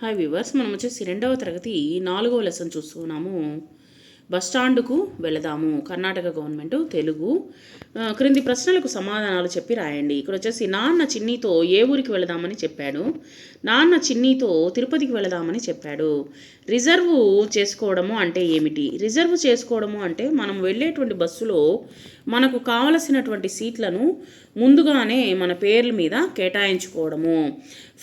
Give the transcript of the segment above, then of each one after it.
Hi viewers మనం వచ్చేసి రెండవ తరగతి నాలుగవ లెసన్ చూస్తున్నాము. బస్ స్టాండ్కు వెళదాము. కర్ణాటక గవర్నమెంట్ తెలుగు. క్రింది ప్రశ్నలకు సమాధానాలు చెప్పి రాయండి. ఇక్కడ వచ్చేసి నాన్న చిన్నీతో ఏ ఊరికి వెళదామని చెప్పాడు. నాన్న చిన్నీతో తిరుపతికి వెళదామని చెప్పాడు. రిజర్వ్ చేసుకోవడము అంటే ఏమిటి? రిజర్వ్ చేసుకోవడము అంటే మనం వెళ్ళేటువంటి బస్సులో మనకు కావలసినటువంటి సీట్లను ముందుగానే మన పేర్ల మీద కేటాయించుకోవడము.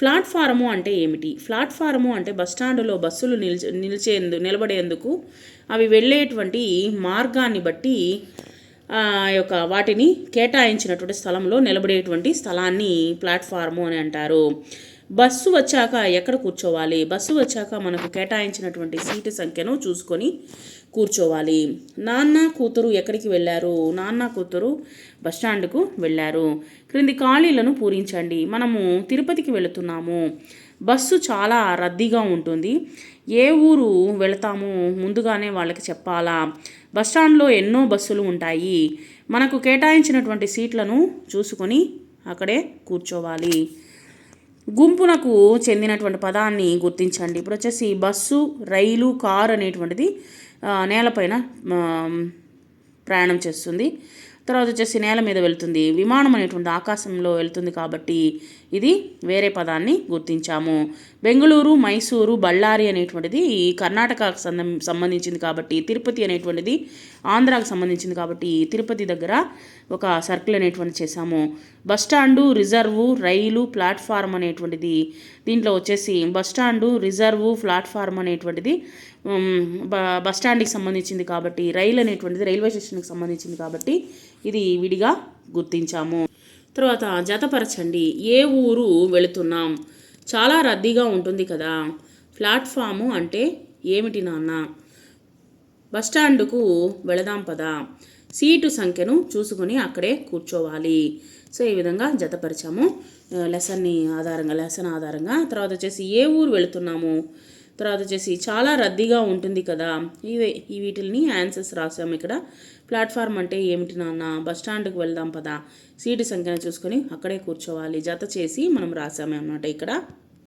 ప్లాట్ఫారము అంటే ఏమిటి? ప్లాట్ఫారము అంటే బస్ స్టాండ్లో బస్సులు నిలిచే నిలిచేందు నిలబడేందుకు అవి వెళ్ళేటువంటి మార్గాన్ని బట్టి ఆ యొక్క వాటిని కేటాయించినటువంటి స్థలంలో నిలబడేటువంటి స్థలాన్ని ప్లాట్ఫారము అని అంటారు. బస్సు వచ్చాక ఎక్కడ కూర్చోవాలి? బస్సు వచ్చాక మనకు కేటాయించినటువంటి సీటు సంఖ్యను చూసుకొని కూర్చోవాలి. నాన్న కూతురు ఎక్కడికి వెళ్ళారు? నాన్న కూతురు బస్ స్టాండ్కు వెళ్ళారు. క్రింది ఖాళీలను పూరించండి. మనము తిరుపతికి వెళుతున్నాము. బస్సు చాలా రద్దీగా ఉంటుంది. ఏ ఊరు వెళతాము? ముందుగానే వాళ్ళకి చెప్పాలా? బస్ స్టాండ్లో ఎన్నో బస్సులు ఉంటాయి. మనకు కేటాయించినటువంటి సీట్లను చూసుకొని అక్కడే కూర్చోవాలి. గుంపునకు చెందినటువంటి పదాన్ని గుర్తించండి. ఇప్పుడు వచ్చేసి బస్సు రైలు కారు అనేటువంటిది నేలపైన ప్రయాణం చేస్తుంది. తర్వాత వచ్చేసి నేల మీద వెళ్తుంది. విమానం అనేటువంటి ఆకాశంలో వెళ్తుంది కాబట్టి ఇది వేరే పదాన్ని గుర్తించాము. బెంగళూరు మైసూరు బళ్ళారి అనేటువంటిది కర్ణాటకకు సంబంధించింది కాబట్టి తిరుపతి అనేటువంటిది ఆంధ్రాకు సంబంధించింది కాబట్టి తిరుపతి దగ్గర ఒక సర్కిల్ అనేటువంటి చేశాము. బస్టాండు రిజర్వు రైలు ప్లాట్ఫారం అనేటువంటిది దీంట్లో వచ్చేసి బస్ రిజర్వు ప్లాట్ఫారం అనేటువంటిది బస్టాండ్కి బ బస్ స్టాండ్కి సంబంధించింది కాబట్టి రైలు అనేటువంటిది రైల్వే స్టేషన్కి సంబంధించింది కాబట్టి ఇది విడిగా గుర్తించాము. తర్వాత జతపరచండి. ఏ ఊరు వెళుతున్నాం? చాలా రద్దీగా ఉంటుంది కదా. ప్లాట్ఫాము అంటే ఏమిటి నాన్న? బస్ స్టాండ్కు వెళదాం పదా. సీటు సంఖ్యను చూసుకొని అక్కడే కూర్చోవాలి. సో ఈ విధంగా జతపరిచాము. లెసన్ని ఆధారంగా లెసన్ ఆధారంగా. తర్వాత వచ్చేసి ఏ ఊరు వెళుతున్నాము? తర్వాత వచ్చేసి చాలా రద్దీగా ఉంటుంది కదా. ఇవే ఈ వీటిని ఆన్సర్స్ రాసాము ఇక్కడ. ప్లాట్ఫామ్ అంటే ఏమిటి నాన్న? బస్ స్టాండ్కి వెళ్దాం పదా. సీటు సంఖ్యను చూసుకొని అక్కడే కూర్చోవాలి. జత చేసి మనం రాసామే అన్నమాట ఇక్కడ.